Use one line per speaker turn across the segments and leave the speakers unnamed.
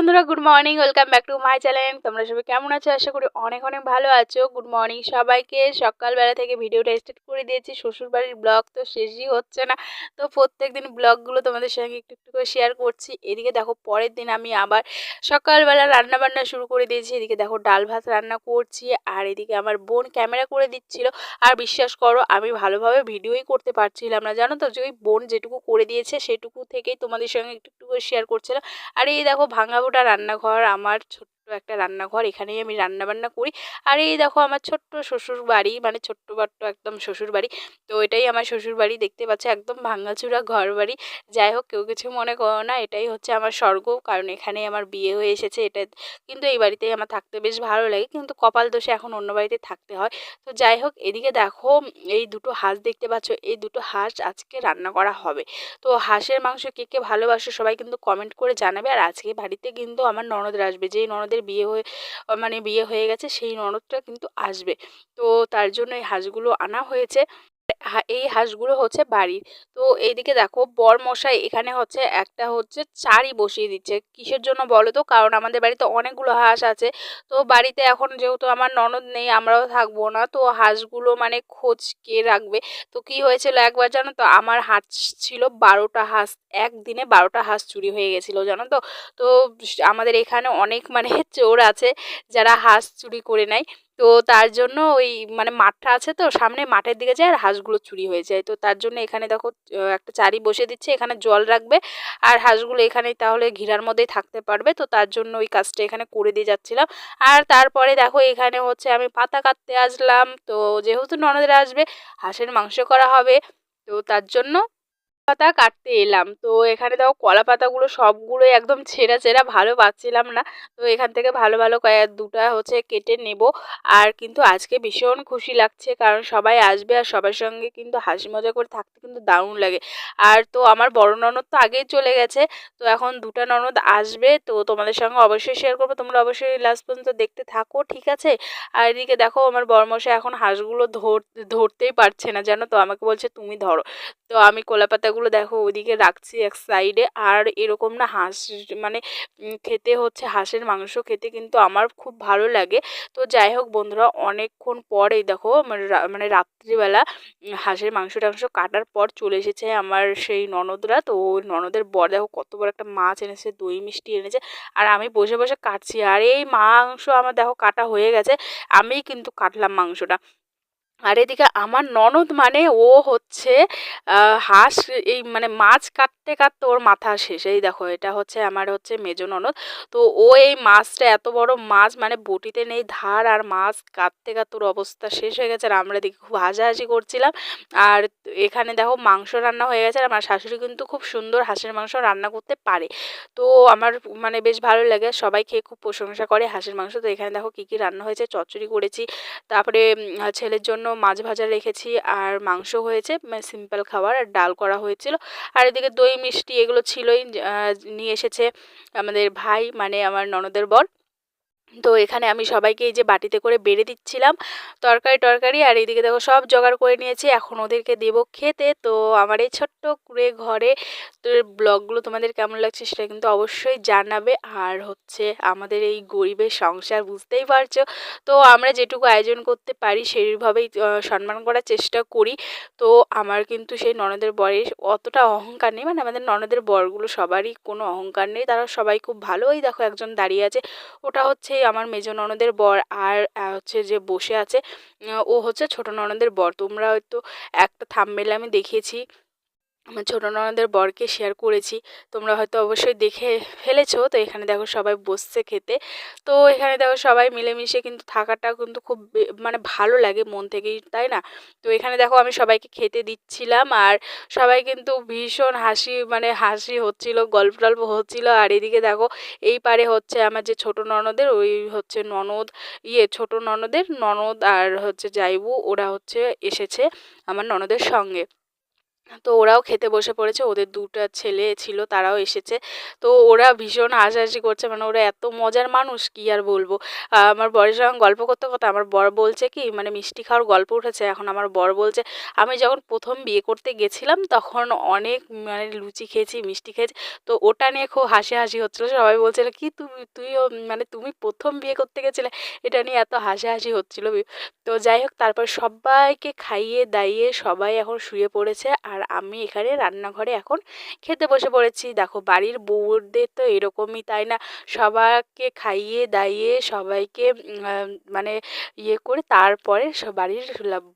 বন্ধুরা good morning welcome back to my channel তোমরা সবাই কেমন আছো? আশা করি অনেক অনেক ভালো আছো। গুড মর্নিং সবাইকে। সকালবেলা থেকে ভিডিওটা স্টার্ট করে দিয়েছি। শ্বশুরবাড়ির ব্লগ তো শেষই হচ্ছে না। তো প্রত্যেক দিন ব্লগগুলো তোমাদের সঙ্গে একটু একটু করে শেয়ার করছি। এদিকে দেখো, পরের দিন আমি আবার সকালবেলা রান্না বান্না শুরু করে দিয়েছি। এদিকে দেখো, ডাল ভাত রান্না করছি। আর এদিকে আমার বোন ক্যামেরা করে দিচ্ছিল। আর বিশ্বাস করো, আমি ভালোভাবে ভিডিওই করতে পারছিলাম না। জানো তো, যে ওই বোন যেটুকু করে দিয়েছে, সেটুকু থেকেই তোমাদের সঙ্গে একটু একটু করে শেয়ার করছিলাম। আর এই দেখো ভাঙাবোটা রান্নাঘর আমার একটা রান্নাঘর, এখানেই আমি রান্না বান্না করি। আর এই দেখো আমার ছোট্ট শ্বশুর বাড়ি মানে ছোট্ট বাট্ট একদম শ্বশুর বাড়ি তো এটাই আমার শ্বশুর বাড়ি দেখতে পাচ্ছি একদম ভাঙাচুরা ঘর বাড়ি যাই হোক, কেউ কিছু মনে করো না, এটাই হচ্ছে আমার স্বর্গ। কারণ এখানেই আমার বিয়ে হয়ে এসেছে, এটা কিন্তু এই বাড়িতেই আমার থাকতে বেশ ভালো লাগে। কিন্তু কপাল দোষে এখন অন্য বাড়িতে থাকতে হয়। তো যাই হোক, এদিকে দেখো, এই দুটো হাঁস দেখতে পাচ্ছ। এই দুটো হাঁস আজকে রান্না করা হবে। তো হাঁসের মাংস কে কে ভালোবাসো সবাই কিন্তু কমেন্ট করে জানাবে। আর আজকে বাড়িতে কিন্তু আমার ননদের আসবে। যেই ননদের বিয়ে হয়ে মানে বিয়ে হয়ে গেছে, সেই ননদটা কিন্তু আসবে। তো তার জন্য এই হাঁসগুলো আনা হয়েছে। এই হাঁসগুলো হচ্ছে বাড়ির তো এইদিকে দেখো বর মশাই এখানে হচ্ছে একটা হচ্ছে চারি বসিয়ে দিচ্ছে। কিসের জন্য বলো তো? কারণ আমাদের বাড়িতে অনেকগুলো হাঁস আছে। তো বাড়িতে এখন যেহেতু আমার ননদ নেই, আমরাও থাকব না। তো হাঁসগুলো মানে খোঁজ কে রাখবে? তো কি হয়েছিল একবার জানো তো? আমার হাঁস ছিল বারোটা হাঁস, একদিনে বারোটা হাঁস চুরি হয়ে গেছিল, জানো তো? তো আমাদের এখানে অনেক মানে চোর আছে যারা হাঁস চুরি করে নেয়। তো তার জন্য ওই মানে মাঠটা আছে তো, সামনে মাঠের দিকে যায় আর হাঁসগুলো চুরি হয়ে যায়। তো তার জন্য এখানে দেখো একটা চারি বসে দিচ্ছে, এখানে জল রাখবে আর হাঁসগুলো এখানেই তাহলে ঘিরার মধ্যেই থাকতে পারবে। তো তার জন্য ওই কাজটা এখানে করে দিয়ে যাচ্ছিলাম। আর তারপরে দেখো, এখানে হচ্ছে আমি পাতা কাটতে আসলাম। তো যেহেতু ননদের আসবে, হাঁসের মাংস করা হবে। তো তার জন্য পাতা কাটতে এলাম। তো এখানে দেখো কলা পাতাগুলো সবগুলোই একদম ছেঁড়া ছেঁড়া, ভালো পাচ্ছিলাম না। তো এখান থেকে ভালো ভালো কয়েক দুটা হচ্ছে কেটে নেব। আর কিন্তু আজকে ভীষণ খুশি লাগছে, কারণ সবাই আসবে আর সবার সঙ্গে কিন্তু হাসি মজা করে থাকতে কিন্তু দারুণ লাগে। আর তো আমার বড় ননদ তো আগেই চলে গেছে, তো এখন দুটা ননদ আসবে, তো তোমাদের সঙ্গে অবশ্যই শেয়ার করব। তোমরা অবশ্যই লাস্ট পর্যন্ত দেখতে থাকো, ঠিক আছে? আর এদিকে দেখো আমার বরমশাই এখন হাঁসগুলো ধর, ধরতেই পারছে না, জানো তো? আমাকে বলছে, তুমি ধরো। তো আমি কলা পাতাগুলো দেখো ওদিকে রাখছি এক সাইডে আর এরকম না হাঁস মানে খেতে হচ্ছে হাঁসের মাংস খেতে কিন্তু আমার খুব ভালো লাগে। তো যাই হোক বন্ধুরা অনেকক্ষণ পরেই দেখো মানে, মানে রাত্রিবেলা হাঁসের মাংস টাংস কাটার পর চলে এসেছে আমার সেই ননদরা। তো ওই ননদের বর দেখো কত বড় একটা মাছ এনেছে দই মিষ্টি এনেছে। আর আমি বসে বসে কাটছি। আর এই মাংস আমার দেখো কাটা হয়ে গেছে। আমি কিন্তু কাটলাম মাংসটা। আর এদিকে আমার ননদ মানে ও হচ্ছে হাঁস এই মানে মাছ কাটতে কাটতে ওর মাথা শেষ। এই দেখো, এটা হচ্ছে আমার হচ্ছে মেজো ননদ। তো ও এই মাছটা এত বড় মাছ মানে বটিতে নেই, ধার আর মাছ কাটতে কাটতে ওর অবস্থা শেষ হয়ে গেছে। আর আমরা দেখি খুব হাসাহাসি করছিলাম। আর এখানে দেখো মাংস রান্না হয়ে গেছে। আর আমার শাশুড়ি কিন্তু খুব সুন্দর হাঁসের মাংস রান্না করতে পারে। তো আমার মানে বেশ ভালো লাগে। সবাই খেয়ে খুব প্রশংসা করে হাঁসের মাংস। তো এখানে দেখো কী কী রান্না হয়েছে, চচ্চড়ি করেছি। তারপরে ছেলের জন্য মাছ ভাজা রেখেছি আর মাংস হয়েছে সিম্পল খাবার, আর ডাল করা হয়েছিল। আর এদিকে দই মিষ্টি এগুলো ছিলই নিয়ে এসেছে আমাদের ভাই মানে আমার ননদের বর। তো এখানে আমি সবাইকে এই যে বাটিতে করে বেড়ে দিচ্ছিলাম তরকারি, টরকারি আর এইদিকে দেখো সব জোগাড় করে নিয়েছি। এখন ওদেরকে দেব খেতে। তো আমার এই ছোট্ট করে ঘরে তো ব্লগগুলো তোমাদের কেমন লাগছে সেটা কিন্তু অবশ্যই জানাবে। আর হচ্ছে আমাদের এই গরিবের সংসার বুঝতেই পারছ। তো আমরা যেটুকু আয়োজন করতে পারি সেইভাবেই সম্মান করার চেষ্টা করি। তো আমার কিন্তু সেই ননদের বরের অতটা অহংকার নেই। মানে আমাদের ননদের বরগুলো সবারই কোনো অহংকার নেই। তারা সবাই খুব ভালোই দেখো একজন দাঁড়িয়ে আছে। ওটা হচ্ছে আমার মেজ ননদের বর আর হচ্ছে যে বসে আছে ও হচ্ছে ছোটো ননদের বর। তোমরা হয়তো একটা থাম্বনেলে আমি দেখিয়েছি। আমার ছোটো ননদের বরকে শেয়ার করেছি। তোমরা হয়তো অবশ্যই দেখে ফেলেছো, তো এখানে দেখো সবাই বসছে খেতে। তো এখানে দেখো সবাই মিলেমিশে কিন্তু থাকাটা কিন্তু খুব মানে ভালো লাগে মন থেকেই, তাই না? তো এখানে দেখো আমি সবাইকে খেতে দিচ্ছিলাম আর সবাই কিন্তু ভীষণ হাসি মানে হাসি হচ্ছিল, গল্প টল্প হচ্ছিল। আর এদিকে দেখো এই পারে হচ্ছে আমার যে ছোটো ননদের, ওই হচ্ছে ননদ ইয়ে ছোটো ননদের, ননদ আর হচ্ছে জাইবু, ওরা হচ্ছে এসেছে আমার ননদের সঙ্গে। তো ওরাও খেতে বসে পড়েছে। ওদের দুটা ছেলে ছিল, তারাও এসেছে। তো ওরা ভীষণ হাসাহাসি করছে। মানে ওরা এত মজার মানুষ, কি আর বলব? আমার বরের সঙ্গে গল্প করতে করতে আমার বর বলছে কি মানে মিষ্টি খাওয়ার গল্প উঠেছে। এখন আমার বর বলছে, আমি যখন প্রথম বিয়ে করতে গেছিলাম, তখন অনেক মানে লুচি খেয়েছি, মিষ্টি খেয়েছি। তো ওটা নিয়ে খুব হাসি হাসি হচ্ছিল। সবাই বলছিল, কি তুমি তুইও মানে তুমি প্রথম বিয়ে করতে গেছিলে? এটা নিয়ে এত হাসি হাসি হচ্ছিল। তো যাই হোক, তারপর সবাইকে খাইয়ে দাইয়ে সবাই এখন শুয়ে পড়েছে। আর আমি এখানে রান্নাঘরে এখন খেতে বসে পড়েছি। দেখো বাড়ির বউদের তো এরকমই, তাই না? সবাইকে খাইয়ে দাইয়ে সবাইকে মানে ইয়ে করে তারপরে বাড়ির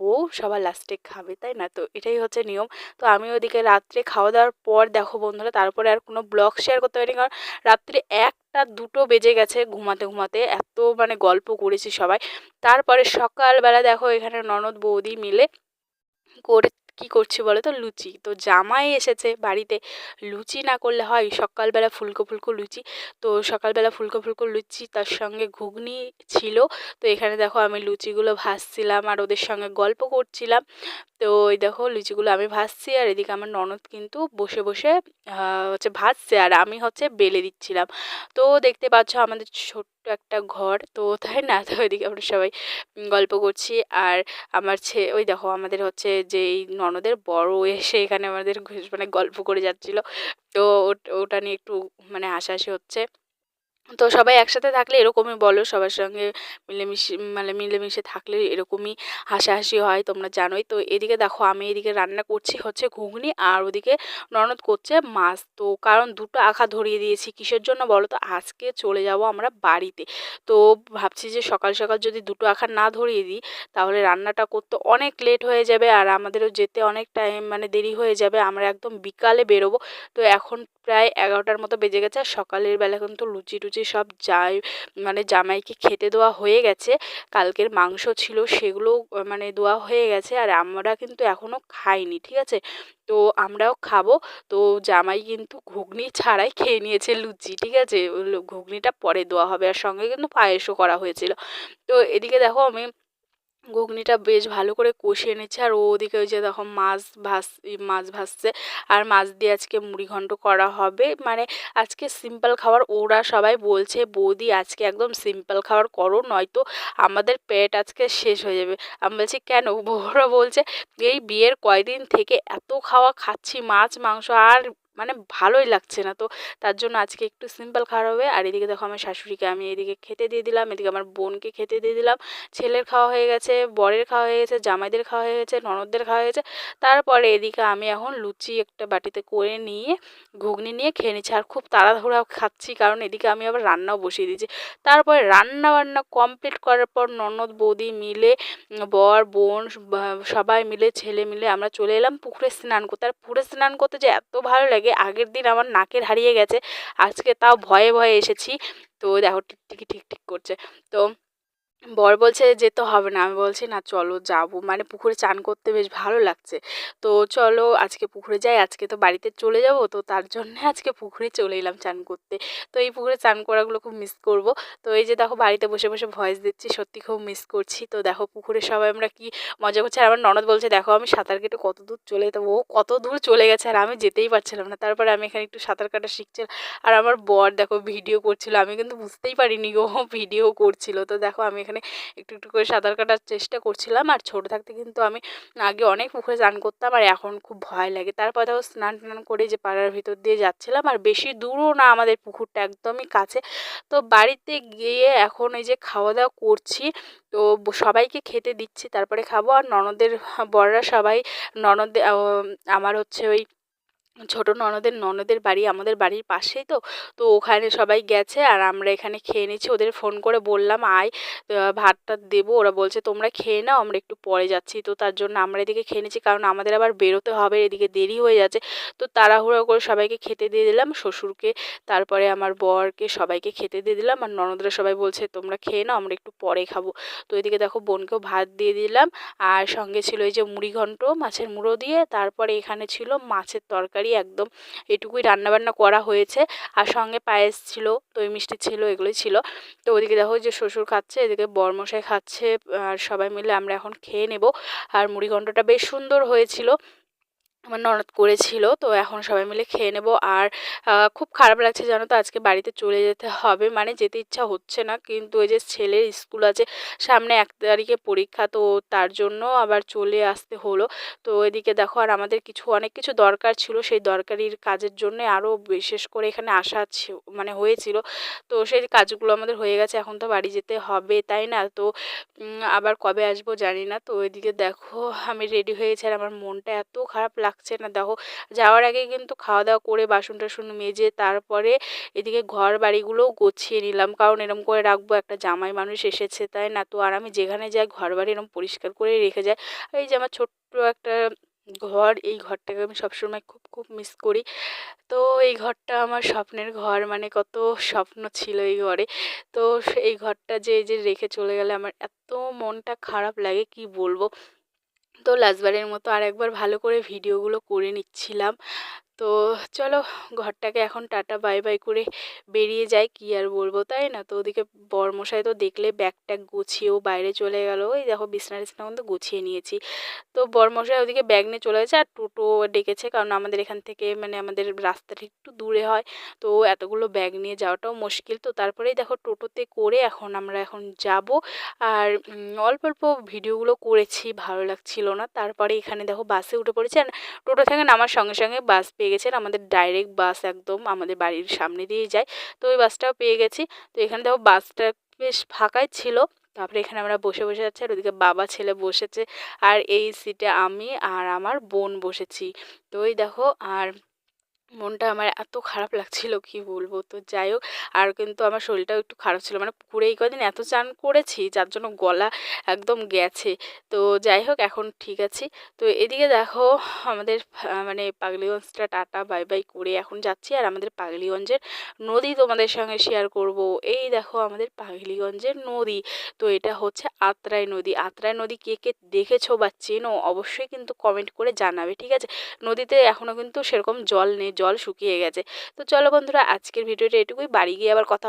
বউ সবার লাস্টে খাবে, তাই না? তো এটাই হচ্ছে নিয়ম। তো আমি ওদিকে রাত্রে খাওয়া দাওয়ার পর দেখো বন্ধুরা, তারপরে আর কোনো ব্লগ শেয়ার করতে পারিনি কারণ রাত্রে একটা দুটো বেজে গেছে ঘুমাতে ঘুমাতে। এত মানে গল্প করেছি সবাই। তারপরে সকালবেলা দেখো এখানে ননদ বৌদি মিলে করে কি করছি বলো তো লুচি। তো জামাই এসেছে বাড়িতে। লুচি না করলে হয় সকালবেলা ফুলকো ফুলকো লুচি। তো সকালবেলা ফুলকো ফুলকো লুচি তার সঙ্গে ঘুগনি ছিল। তো এখানে দেখো আমি লুচিগুলো ভাজছিলাম আর ওদের সঙ্গে গল্প করছিলাম। তো ওই দেখো লুচিগুলো আমি ভাজছি আর এদিকে আমার ননদ কিন্তু বসে বসে হচ্ছে ভাজছে আর আমি হচ্ছে বেলে দিচ্ছিলাম। তো দেখতে পাচ্ছ আমাদের ছোট্ট একটা ঘর। তো তাই না? তো ওইদিকে আমরা সবাই গল্প করছি। আর আমার ছে, ওই দেখো আমাদের হচ্ছে যে এই ননদের বড় এসে এখানে আমাদের মানে গল্প করে যাচ্ছিল। তো ওটা নিয়ে একটু মানে হাসাহাসি হচ্ছে। তো সবাই একসাথে থাকলে এরকমই বলো, সবার সঙ্গে মিলেমিশে মানে মিলেমিশে থাকলে এরকমই হাসাহাসি হয়, তোমরা জানোই। তো এদিকে দেখো, আমি এদিকে রান্না করছি হচ্ছে ঘুগনি আর ওদিকে ননদ করছে মাছ। তো কারণ দুটো আখা ধরিয়ে দিয়েছি, কিসের জন্য বলো তো? আজকে চলে যাব আমরা বাড়িতে। তো ভাবছি যে সকাল সকাল যদি দুটো আখা না ধরিয়ে দিই, তাহলে রান্নাটা করতে অনেক লেট হয়ে যাবে আর আমাদেরও যেতে অনেক টাইম মানে দেরি হয়ে যাবে। আমরা একদম বিকালে বেরোবো। তো এখন প্রায় এগারোটার মতো বেজে গেছে আর সকালের বেলা কিন্তু লুচি টুচি সব যাই মানে জামাইকে খেতে দেওয়া হয়ে গেছে, কালকের মাংস ছিল সেগুলো মানে দেওয়া হয়ে গেছে, আর আমরা কিন্তু এখনও খাইনি, ঠিক আছে? তো আমরাও খাব, তো জামাই কিন্তু ঘুগনি ছাড়াই খেয়ে নিয়েছে লুচি, ঠিক আছে? ঘুগনিটা পরে দেওয়া হবে, আর সঙ্গে কিন্তু পায়েসও করা হয়েছিল। তো এদিকে দেখো আমি ঘুগনিটা বেশ ভালো করে কষিয়ে নিচ্ছে আর ওদিকে ওই যে দেখো মাছ ভাস মাছ ভাসছে আর মাছ দিয়ে আজকে মুড়িঘণ্ট করা হবে। মানে আজকে সিম্পল খাবার ওরা সবাই বলছে, বৌদি, আজকে একদম সিম্পল খাবার করো, নয়তো আমাদের পেট আজকে শেষ হয়ে যাবে। আমি বলছি, কেন? ওরা বলছে, এই বিয়ের কয়দিন থেকে এত খাওয়া খাচ্ছি, মাছ, মাংস, আর মানে ভালোই লাগছে না। তো তার জন্য আজকে একটু সিম্পল খাওয়া হবে। আর এদিকে দেখো আমার শাশুড়িকে আমি এদিকে খেতে দিয়ে দিলাম, এদিকে আমার বোনকে খেতে দিয়ে দিলাম। ছেলের খাওয়া হয়ে গেছে, বরের খাওয়া হয়ে গেছে, জামাইদের খাওয়া হয়ে গেছে, ননদদের খাওয়া হয়ে গেছে। তারপরে এদিকে আমি এখন লুচি একটা বাটিতে করে নিয়ে, ঘুগনি নিয়ে খেয়ে নিচ্ছি। আর খুব তাড়াহুড়া খাচ্ছি, কারণ এদিকে আমি আবার রান্নাও বসিয়ে দিয়েছি। তারপরে রান্না বান্না কমপ্লিট করার পর ননদ, বৌদি মিলে, বর, বোন সবাই মিলে, ছেলে মিলে আমরা চলে এলাম পুকুরে স্নান করতে। আর পুকুরে স্নান করতে যে এত ভালো লাগে আগের দিন আমার নাকের হারিয়ে গেছে, আজকে তাও ভয়ে ভয়ে এসেছি। তো দেখো, টিকটিকি ঠিক ঠিক করছে। তো বর বলছে, যেতে হবে না। আমি বলছি, না, চলো যাব। মানে পুকুরে চান করতে বেশ ভালো লাগছে। তো চলো, আজকে পুকুরে যাই, আজকে তো বাড়িতে চলে যাব, তো তার জন্যে আজকে পুকুরে চলে এলাম চান করতে। তো এই পুকুরে চান করাগুলো খুব মিস করব। তো এই যে দেখো, বাড়িতে বসে বসে ভয়েস দিচ্ছি, সত্যি খুব মিস করছি। তো দেখো, পুকুরে সবাই আমরা কি মজা করছি। আর আমার ননদ বলছে, দেখো, আমি সাঁতার কেটে কত দূর চলে যেতাম ও কত দূর চলে গেছে, আর আমি যেতেই পারছিলাম না। তারপরে আমি এখানে একটু সাঁতার কাটা শিখছিলাম। আর আমার বর দেখো ভিডিও করছিল। আমি কিন্তু বুঝতেই পারিনি ও ভিডিও করছিল। তো দেখো, আমি এখানে একটু একটু করে সাঁতার কাটার চেষ্টা করছিলাম। আর ছোটো থাকতে কিন্তু আমি আগে অনেক পুকুরে স্নান করতাম আর এখন খুব ভয় লাগে। তারপর দেখো স্নান টান করে যে পাড়ার ভিতর দিয়ে যাচ্ছিলাম আর বেশি দূরও না আমাদের পুকুরটা, একদমই কাছে। তো বাড়িতে গিয়ে এখন এই যে খাওয়া দাওয়া করছি, তো সবাইকে খেতে দিচ্ছি, তারপরে খাব। আর ননদের, বড়রা সবাই, ননদ আমার হচ্ছে ওই ছোট ননদের ননদের বাড়ি আমাদের বাড়ির পাশেই তো। তো ওখানে সবাই গেছে আর আমরা এখানে খেয়ে নিচ্ছি। ওদের ফোন করে বললাম, আয় ভাতটা দেবো। ওরা বলছে, তোমরা খেয়ে নাও, আমরা একটু পরে যাচ্ছি। তো তার জন্য আমরা এদিকে খেয়ে নিচ্ছি কারণ আমাদের আবার বেরোতে হবে, এদিকে দেরি হয়ে যাচ্ছে। তো তাড়াহুড়ো করে সবাইকে খেতে দিয়ে দিলাম, শ্বশুরকে, তারপরে আমার বরকে সবাইকে খেতে দিয়ে দিলাম। আর ননদরা সবাই বলছে, তোমরা খেয়ে নাও, আমরা একটু পরে খাব। তো এদিকে দেখো বোনকেও ভাত দিয়ে দিলাম। আর সঙ্গে ছিল এই যে মুড়ি ঘন্ট মাছের মুড়ো দিয়ে। তারপরে এখানে ছিল মাছের তরকারি। একদম এটুকুই রান্নাবান্না করা হয়েছে। আর সঙ্গে পায়েস ছিল, দই মিষ্টি ছিল, এগুলোই ছিল। তো ওদিকে দেখো যে শ্বশুর খাচ্ছে, এদিকে বরমশাই খাচ্ছে, আর সবাই মিলে আমরা এখন খেয়ে নেব। আর মুড়িঘণ্টটা বেশ সুন্দর হয়েছিল। আমার ননদ করেছিল, তো এখন সবাই মিলে খেয়ে নেব। আর খুব খারাপ লাগছে জানো তো আজকে বাড়িতে চলে যেতে হবে। মানে যেতে ইচ্ছা হচ্ছে না, কিন্তু ওই যে ছেলের স্কুল আছে, সামনে এক তারিখে পরীক্ষা, তো তার জন্য আবার চলে আসতে হলো। তো এদিকে দেখো, আর আমাদের কিছু, অনেক কিছু দরকার ছিল। সেই দরকারির কাজের জন্য আরও বিশেষ করে এখানে আসা মানে হয়েছিল। তো সেই কাজগুলো আমাদের হয়ে গেছে, এখন তো বাড়ি যেতে হবে, তাই না? তো আবার কবে আসব জানি না। তো ওইদিকে দেখো, আমি রেডি হয়েছি আর আমার মনটা এত খারাপ লাগছে না। দেখো, যাওয়ার আগে কিন্তু খাওয়া দাওয়া করে বাসন টাসন মেজে তারপরে এদিকে ঘর বাড়িগুলোও গুছিয়ে নিলাম। কারণ এরম করে রাখব, একটা জামাই মানুষ এসেছে, তাই না? তো আর আমি যেখানে যাই ঘর বাড়ি এরম পরিষ্কার করে রেখে যাই। এই যে আমার ছোট্ট একটা ঘর, এই ঘরটাকে আমি সবসময় খুব খুব মিস করি। তো এই ঘরটা আমার স্বপ্নের ঘর মানে কত স্বপ্ন ছিল এই ঘরে। তো এই ঘরটা যে, এই যে রেখে চলে গেলে আমার এত মনটা খারাপ লাগে, কি বলব? তো লাস্টবারের মতো আর একবার ভালো করে ভিডিওগুলো করে নিচ্ছিলাম। তো চলো ঘরটাকে এখন টাটা, বাই বাই করে বেরিয়ে যাই, কি আর বলব, তাই না? তো ওদিকে বরমশাই তো দেখলে ব্যাগ ট্যাগ গুছিয়েও বাইরে চলে গেল। ওই দেখো বিছনা টিছনা কিন্তু গুছিয়ে নিয়েছি। তো বরমশাই ওদিকে ব্যাগ নিয়ে চলে গেছে আর টোটো ডেকেছে, কারণ আমাদের এখান থেকে মানে আমাদের রাস্তাটা একটু দূরে হয়। তো এতগুলো ব্যাগ নিয়ে যাওয়াটাও মুশকিল। তো তারপরেই দেখো টোটোতে করে এখন আমরা এখন যাব। আর অল্প অল্প ভিডিওগুলো করেছি, ভালো লাগছিল না। তারপরে এখানে দেখো বাসে উঠে পড়েছি আর টোটো থেকে নামার সঙ্গে সঙ্গে বাস পেয়ে গেছেন আমাদের ডাইরেক্ট বাস একদম আমাদের বাড়ির সামনে দিয়ে যায়। তো ওই বাসটাও পেয়ে গেছি। তো এখানে দেখো বাসটা বেশ ফাঁকাই ছিল। তারপরে এখানে আমরা বসে বসে যাচ্ছি আর ওদিকে বাবা ছেলে বসেছে। আর এই সিটে আমি আর আমার বোন বসেছি। তো ওই দেখো আর মনটা আমার এত খারাপ লাগছিল, কি বলব? তো যাই হোক, আর কিন্তু আমার শরীরটাও একটু খারাপ ছিল। মানে পুকুরে এই কদিন এত চান করেছি, যার জন্য গলা একদম গেছে। তো যাই হোক, এখন ঠিক আছে। তো এদিকে দেখো, আমাদের মানে পাগলিগঞ্জটা টাটা, বাই বাই করে এখন যাচ্ছি। আর আমাদের পাগলিগঞ্জের নদী তোমাদের সঙ্গে শেয়ার করব। এই দেখো, আমাদের পাগলিগঞ্জের নদী। তো এটা হচ্ছে আত্রাই নদী। আত্রাই নদী কে কে দেখেছ বা চেনো, অবশ্যই কিন্তু কমেন্ট করে জানাবে, ঠিক আছে? নদীতে এখনও কিন্তু সেরকম জল নেই জল শুকিয়ে গেছে। তো চলো বন্ধুরা আজকের ভিডিওটা এটুকুই। বাড়ি গিয়ে আবার কথা